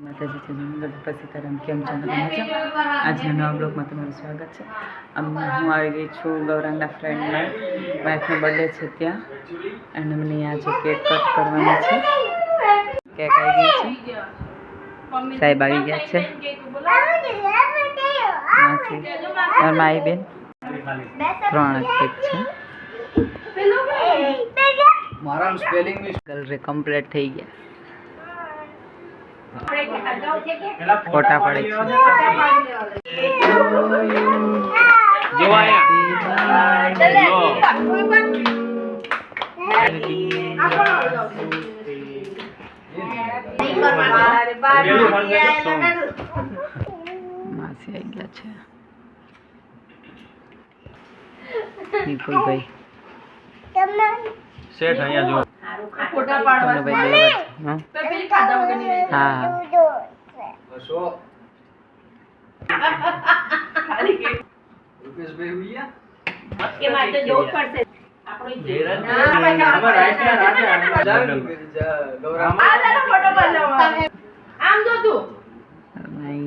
માતાજી છે જન્મગઢ સીતારામ કેમ છો મજા આજના નવા બ્લોગમાં તમારું સ્વાગત છે હું આવી ગઈ છું ગૌરાંગના ફ્રેન્ડના વાઇફનો બર્થડે છે ત્યાં અને મને આજે કેક કટ કરવાની છે કેક આવી ગઈ છે સાહેબ આવી ગયા છે માસી મારા બેન ત્રણ કેક છે મારા સ્પેલિંગ ગલરે કમ્પ્લીટ થઈ ગયા. ફોટા પડે. માસી આવી ગયા છે નિકુલભાઈ શેઠ અહીંયા જો. હા? હા? બસો. કે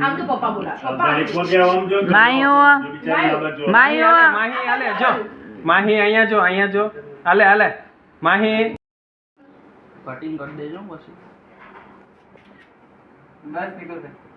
આમ તો પપ્પા બોલા માયો માયો માહી હાલે જો. માહી અહીંયા જો અહીંયા જો. હાલે હાલે. માહી. કટિંગ કરી દેજો પછી. બસ નિકલભાઈ